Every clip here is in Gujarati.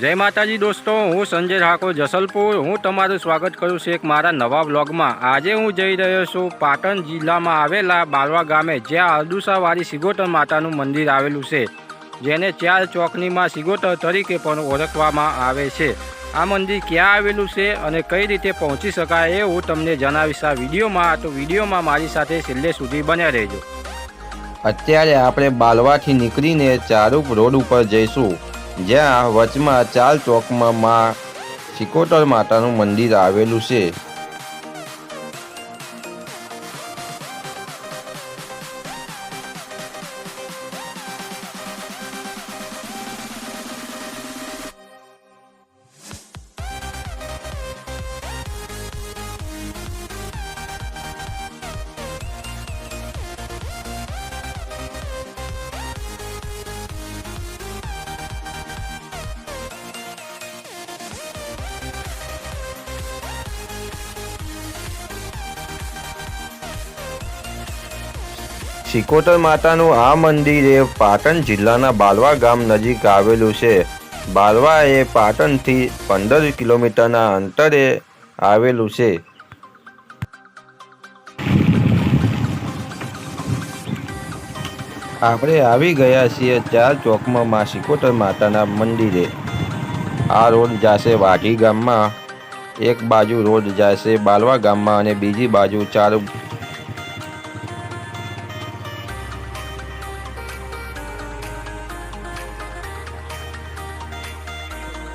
જય માતાજી દોસ્તો, હું સંજય ઠાકોર જસલપુર. હું તમારું સ્વાગત કરું છું એક મારા નવા બ્લોગમાં આજે હું જઈ રહ્યો છું પાટણ જિલ્લામાં આવેલા બાલવા ગામે, જ્યાં અરદુસાવાળી સિગોટર માતાનું મંદિર આવેલું છે, જેને ચાર ચોકનીમાં સિગોટર તરીકે પણ ઓળખવામાં આવે છે. આ મંદિર ક્યાં આવેલું છે અને કઈ રીતે પહોંચી શકાય એ હું તમને જણાવીશ આ વિડીયોમાં. તો વિડીયોમાં મારી સાથે છેલ્લે સુધી બન્યા રહેજો. અત્યારે આપણે બાલવાથી નીકળીને ચારુપ રોડ ઉપર જઈશું. જ્યાં વચમાં ચાલ ચોકમાં મા સિકોતર માતાનું મંદિર આવેલું છે. સિકોતર માતાનું આ મંદિર એ પાટણ જિલ્લાના બાલવા ગામ નજીક આવેલું છે. બાલવા એ પાટણથી પંદર કિલોમીટરના અંતરે આવેલું છે. આપણે આવી ગયા છીએ ચાર ચોકમાં માં શિકોતર માતાના મંદિરે. આ રોડ જશે વાઢી ગામમાં, એક બાજુ રોડ જશે બાલવા ગામમાં અને બીજી બાજુ ચાર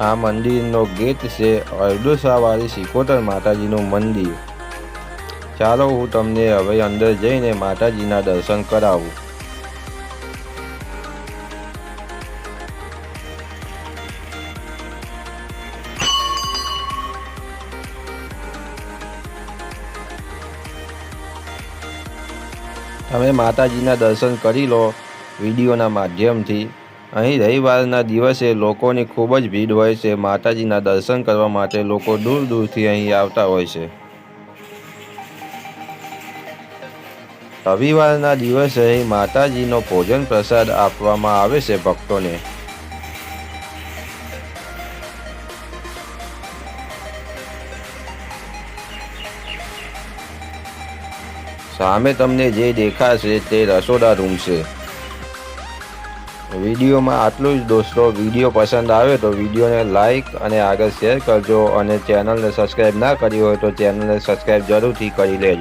આ મંદિરનો ગેટ છે અરડોસાવાળી સિકોટર માતાજીનું મંદિર. ચાલો હું તમને હવે અંદર જઈને માતાજીના દર્શન કરાવું. તમે માતાજીના દર્શન કરી લો વિડીયોના માધ્યમથી. અહીં રવિવારના દિવસે લોકોની ખૂબ જ ભીડ હોય છે. માતાજીના દર્શન કરવા માટે લોકો દૂર દૂરથી અહીં આવતા હોય છે. રવિવારના દિવસે અહીં માતાજીનો ભોજન પ્રસાદ આપવામાં આવે છે ભક્તોને. સામે તમને જે દેખાશે તે રસોડા રૂમ છે. વિડીયોમાં આટલું જ દોસ્તો. વીડિયો પસંદ આવે તો વિડીયોને લાઇક અને આગળ શેર કરજો અને ચેનલને સબસ્ક્રાઈબ ના કરી હોય તો ચેનલને સબસ્ક્રાઈબ જરૂરથી કરી લેજો.